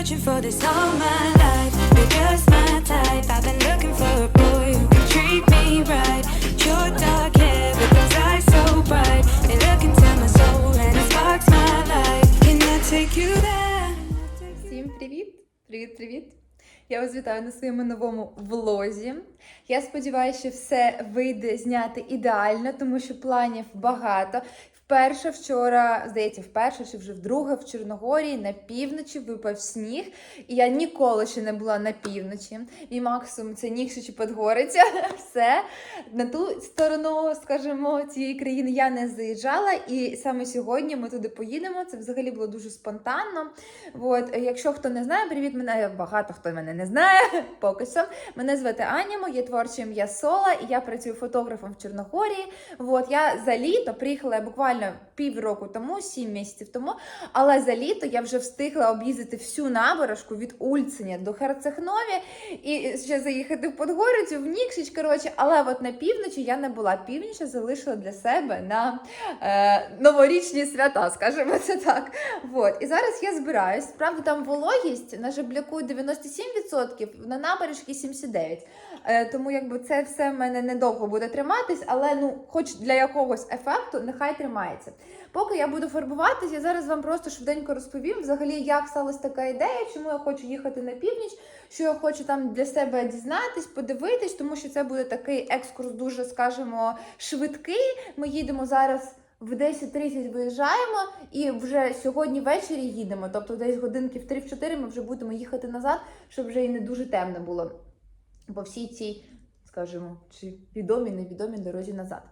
searching for this all my life. You're just my type. I've been looking for a boy who can treat me right. Your dark hair with those eyes so bright. They look into my soul and it sparks my life. Can I take you there? Всім привіт! Привіт, привіт! Я вас вітаю на своєму новому влозі. Я сподіваюся, що все вийде зняти ідеально, тому що планів багато. Вперше вчора, здається, вперше чи вже вдруге в Чорногорії на півночі випав сніг, і я ніколи ще не була на півночі. Мій максимум це Нікшич і Подгориця. Все на ту сторону, скажімо, цієї країни я не заїжджала. І саме сьогодні ми туди поїдемо. Це взагалі було дуже спонтанно. От, якщо хто не знає, привіт, мене багато хто мене не знає. Поки що. Мене звати Аня, моє творче ім'я Сола, і я працюю фотографом в Чорногорії. От, я за літо приїхала я буквально півроку тому, сім місяців тому. Але за літо я вже встигла об'їздити всю набережку від Ульциня до Херцехнові і ще заїхати в Подгорицю, в Нікшич. Коротше, але от на півночі я не була. Північ я залишила для себе на е, новорічні свята, скажімо це так. Вот. І зараз я збираюсь. Правда, там вологість на жебляку 97%, на набережці 79%. Е, тому якби це все в мене недовго буде триматись, але ну, хоч для якогось ефекту, нехай тримається. Поки я буду фарбуватись, я зараз вам просто швиденько розповім взагалі, як сталася така ідея, чому я хочу їхати на північ, що я хочу там для себе дізнатись, подивитись, тому що це буде такий екскурс, дуже скажімо, швидкий. Ми їдемо зараз. В 10.30 виїжджаємо і вже сьогодні ввечері їдемо. Тобто десь годинки в 3-4 ми вже будемо їхати назад, щоб вже і не дуже темно було по всій цій, скажімо, чи відомій, невідомій дорозі назад.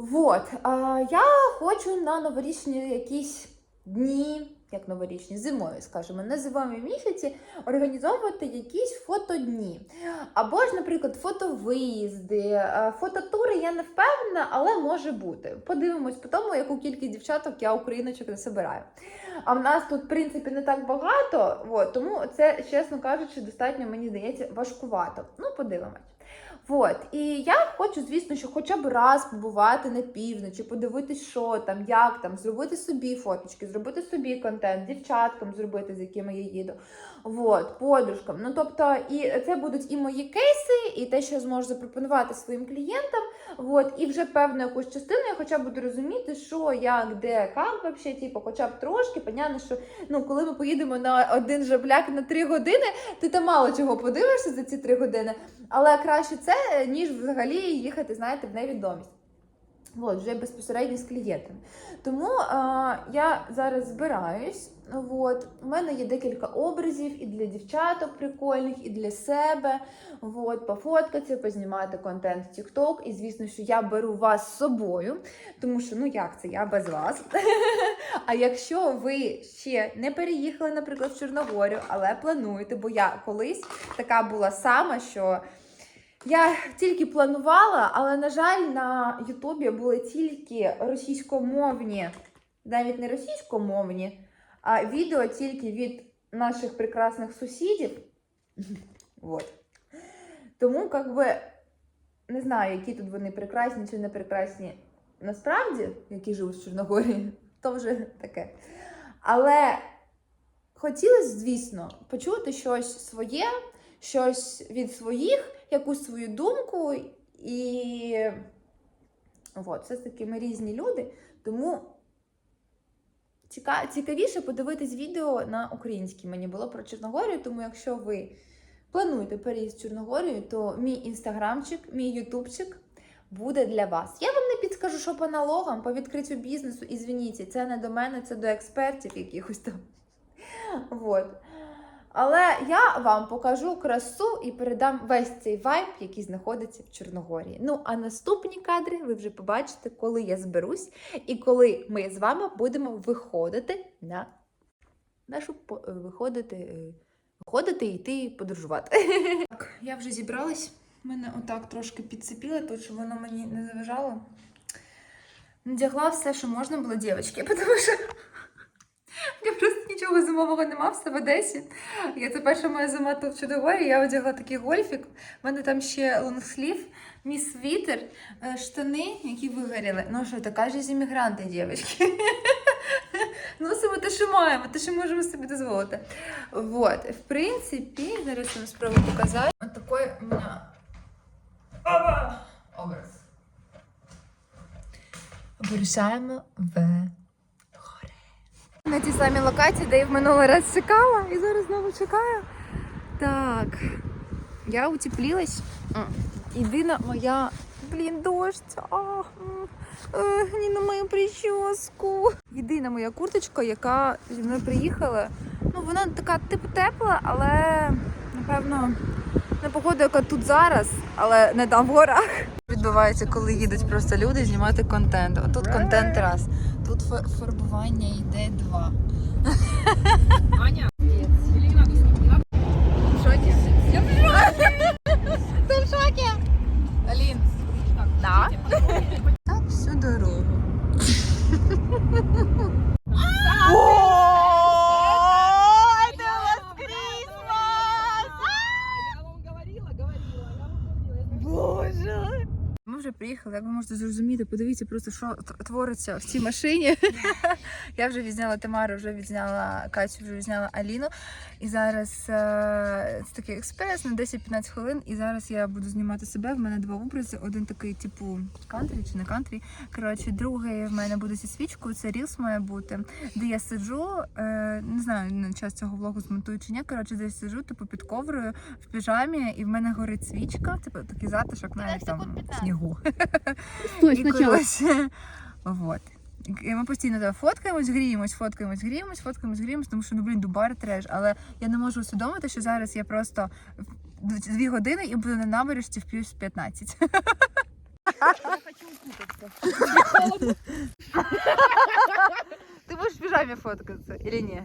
Вот, а, я хочу на новорічні якісь дні, як новорічні, зимові, скажімо, на зимові місяці організовувати якісь фотодні. Або ж, наприклад, фотовиїзди, фототури я не впевнена, але може бути. Подивимось по тому, яку кількість дівчаток я україночок не собираю. А в нас тут, в принципі, не так багато, от, тому це, чесно кажучи, достатньо, мені здається, важкувато. Ну, подивимось. От. І я хочу, звісно, що хоча б раз побувати на півночі, подивитись, що там, як там, зробити собі фоточки, зробити собі контент, дівчаткам зробити, з якими я їду. От, подружкам. Ну, тобто, і це будуть і мої кейси, і те, що я зможу запропонувати своїм клієнтам. От, і вже певну якусь частину я хоча б буду розуміти, що, як, де, як вообще, типу, хоча б трошки. Понятно, що ну, коли ми поїдемо на один жабляк на три години, ти там мало чого подивишся за ці три години. Але краще це, ніж взагалі їхати, знаєте, в невідомість. От, вже безпосередньо з клієнтами. Тому е, я зараз збираюсь. От, у мене є декілька образів і для дівчаток прикольних, і для себе. От, пофоткатися, познімати контент в TikTok. І звісно, що я беру вас з собою, тому що ну як це я без вас. А якщо ви ще не переїхали, наприклад, в Чорногорію, але плануєте, бо я колись така була сама, що. Я тільки планувала, але, на жаль, на Ютубі були тільки російськомовні, навіть не російськомовні, а відео тільки від наших прекрасних сусідів. Вот. Тому, як би, не знаю, які тут вони прекрасні чи не прекрасні насправді, які живуть в Чорногорії, то вже таке. Але хотілося, звісно, почути щось своє, щось від своїх якусь свою думку, і от, все ж таки ми різні люди, тому цікавіше подивитись відео на українській мені було про Чорногорію, тому якщо ви плануєте переїзд в Чорногорію, то мій інстаграмчик, мій ютубчик буде для вас. Я вам не підскажу, що по налогам, по відкриттю бізнесу, і звініться, це не до мене, це до експертів якихось там. Вот. Але я вам покажу красу і передам весь цей вайб, який знаходиться в Чорногорії. Ну, а наступні кадри ви вже побачите, коли я зберусь, і коли ми з вами будемо виходити на нашу е, виходити, е, виходити і йти подорожувати. Так, я вже зібралась. Мене отак трошки підцепіло, тут щоб воно мені не заважало. Надягла все, що можна було, дівчатки, тому що я просто нічого зимового нема все в Одесі. Я це перша моя зима тут в Чудогорі. Я одягла такий гольфік. У мене там ще лонгслів, мій світер, е, штани, які вигоріли. Ну що, така ж іммігранти, дівчатки. Носимо те, що маємо, те, що можемо собі дозволити. Вот, в принципі, зараз вам спробую показати. От такий у мене образ. Вирушаємо в. На тій самій локації, де я в минулий раз чекала, і зараз знову чекаю. Так, я утеплилась. М. Єдина моя, блін, дощ. А. Ні на мою прическу. Єдина моя курточка, яка зі мною приїхала. Ну, вона така типу тепла, але напевно не погода, яка тут зараз, але не там в горах. Відбувається, коли їдуть просто люди знімати контент. Отут контент раз, тут фарбування йде два. Аня, не надо снимать? В шокі? Ти в шокі? Алін. Так всю дорогу. Я вам говорила, говорила, я вам говорила. Приїхали, як ви можете зрозуміти, подивіться просто, що твориться в цій машині. Я вже відзняла Тамару, вже відзняла Катю, вже відзняла Аліну. І зараз е, це такий експрес на 10-15 хвилин. І зараз я буду знімати себе. В мене два образи. Один такий, типу, кантрі чи не кантрі. Коротше, другий в мене буде зі свічкою. Це рілс має бути, де я сиджу. Е, не знаю, на час цього влогу змонтую чи ні. Коротше, десь сиджу, типу, під коврою в піжамі, і в мене горить свічка, типу, такий затишок навіть там в снігу. Стой, І, коротше, Вот. І ми постійно так, фоткаємось, гріємось, фоткаємось, гріємось, фоткаємось, гріємось, тому що ну блін, Дубар треш. Але я не можу усвідомити, що зараз я просто дві години і буду на набережці в плюс 15. Ти будеш в піжамі фоткатися, чи ні?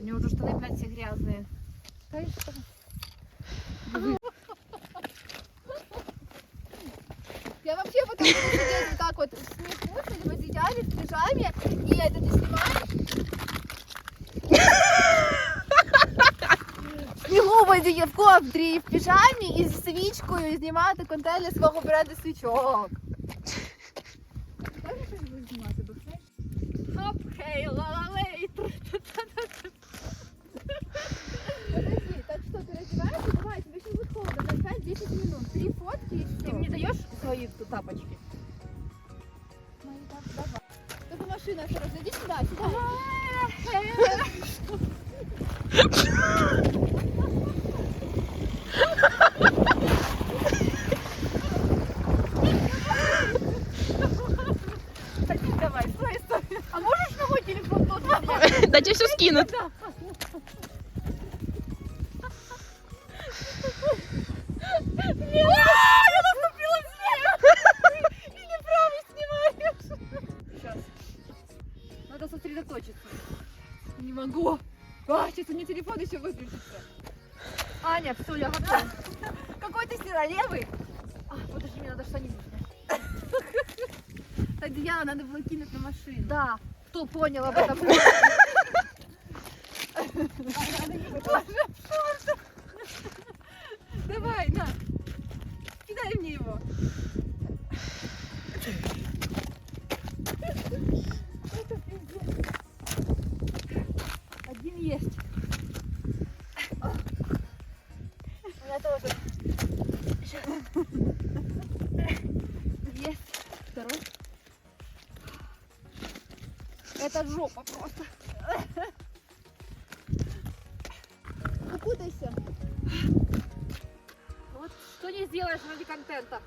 У него уже штаны, блядь, все грязные. Я вообще потом буду так вот в снегу, либо в идеале, в пижаме, и это ты снимаешь. Снігу в воді в ковдрі, і в піжамі, і з свічкою, і знімати контент для свого бренду свічок. Хоп, хей, ла-ла-лей. 10 минут. Три фотки, и все. Ты мне даешь свои тапочки? Ну Мои тапочки, давай. Только машина осторожно. Иди сюда, сюда. Давай, стой, стой. А можешь на мой телефон? Да тебе все скинут. Не могу. А, сейчас у меня телефон еще выключится. Аня, все, я готова. Какой ты сняла, левый? А, подожди, мне надо штанину снять. Одеяло надо было кинуть на машину. Да, кто понял об этом? Давай, на. Это жопа просто. Укутайся. Вот что не сделаешь ради контента.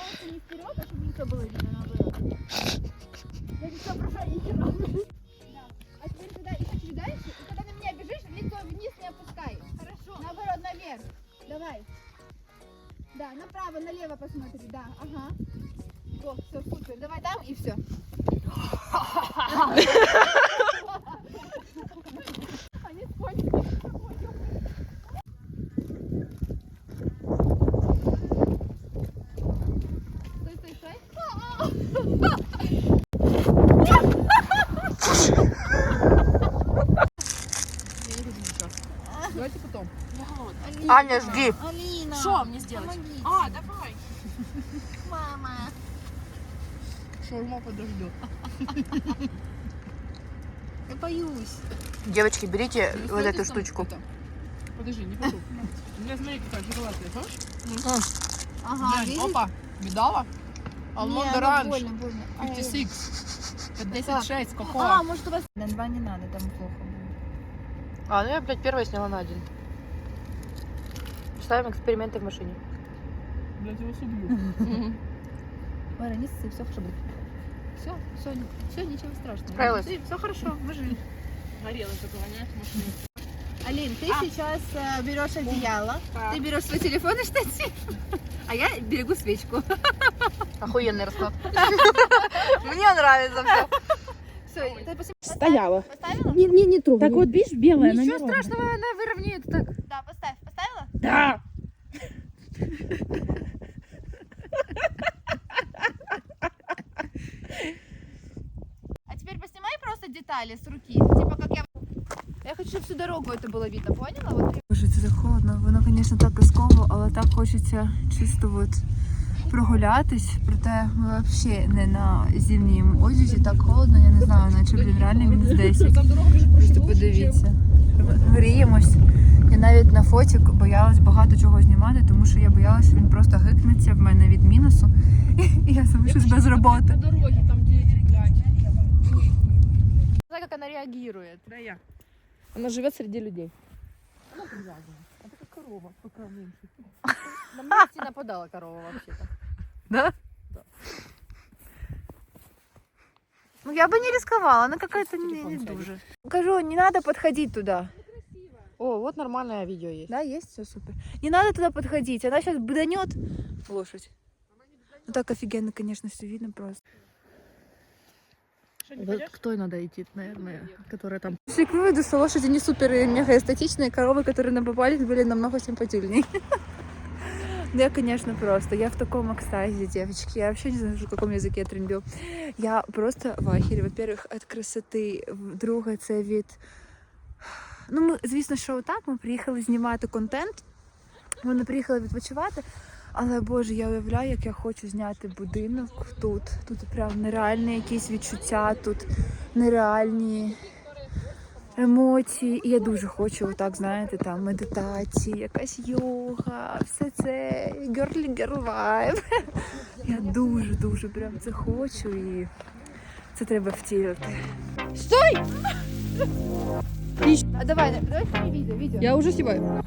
А Я не соображаю ни А теперь когда их отвидаешь, и когда на меня бежишь, лицо вниз не опускай. Хорошо. Наоборот, наверх. Давай. Да, направо, налево посмотри, да. Ага. Аня, жди. Алина. Что мне сделать? помогите. А, давай. Мама. Шаурма подождет. Я боюсь. Девочки, берите Ну, вот эту штучку. это. Подожди, не потом. У меня, смотри, какая шоколадная, хочешь? Ага, видишь? опа, видала? Не, Алмонд ну, оранж, больно, больно. Ай. 56, Так. 56, А, какого? может у вас... На два не надо, там плохо будет. А, ну я, блядь, первая сняла на один. Ставим эксперименты в машине. Блядь, я вас убью. Варя, не ссы, все хорошо будет. Все, все, все, ничего страшного. Справилась? Все хорошо, мы живы. Горело такого, нет? машине. Алин, ты сейчас э, берешь одеяло, Так. ты берешь свой телефон и штатив, а я берегу свечку. Охуенный расклад. Мне нравится все. Все, ты посмотри. Стояла. Поставила? Не, не, не трогай. Так вот, видишь, белая, Ничего страшного, она выровняет так. Да? Да. А теперь поснимай просто детали с руки. Типа как я... Я хочу, чтобы всю дорогу это было видно, поняла? Вот Боже, це так холодно. Воно, звісно, так казково, але так хочеться чисто от прогулятись. Проте ми взагалі не на зимньому одязі, так холодно, я не знаю, наче блін, реально мінус 10. Там дорога вже Просто подивіться. Гріємось. Я навіть на фотік боялась багато чого знімати, тому що я боялася, що він просто гикнеться в мене від мінусу. І я залишусь без роботи. По дороге, там дети, блядь. Знаю, как она реагирует. Да я. Она живет среди людей. Она привязана. Это как корова, пока меньше. На месте нападала корова вообще-то. Да? Ну, я бы не рисковала, она какая-то не, не дуже. Кажу, не надо подходить туда. О, вот нормальное видео есть. Да, есть, все супер. Не надо туда подходить, она сейчас бданет лошадь. Ну так офигенно, конечно, все видно просто. Вот к той надо идти, наверное, которая там. Пришли к выводу, что лошади не супер и мега эстетичные, коровы, которые нам попались, были намного симпатильней. Ну, я, конечно, просто. Я в таком экстазе, девочки. Я вообще не знаю, в каком языке я трендю. Я просто в ахері. Во-первых, від красоти. Друге, це від... Ну, ми, звісно, що отак. Ми приїхали знімати контент. Не приїхали відпочивати. Але Боже, я уявляю, як я хочу зняти будинок тут. Тут прям нереальні якісь відчуття, тут нереальні емоції. І я дуже хочу, отак, знаєте, там медитації, якась йога, все це girl vibe. Я дуже, дуже прям це хочу і це треба втілити. Стой! Пищ... А давай, давай сними видео, видео. Я уже снимаю.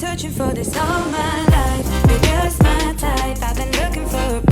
Searching for this all my life, my type. I've been looking for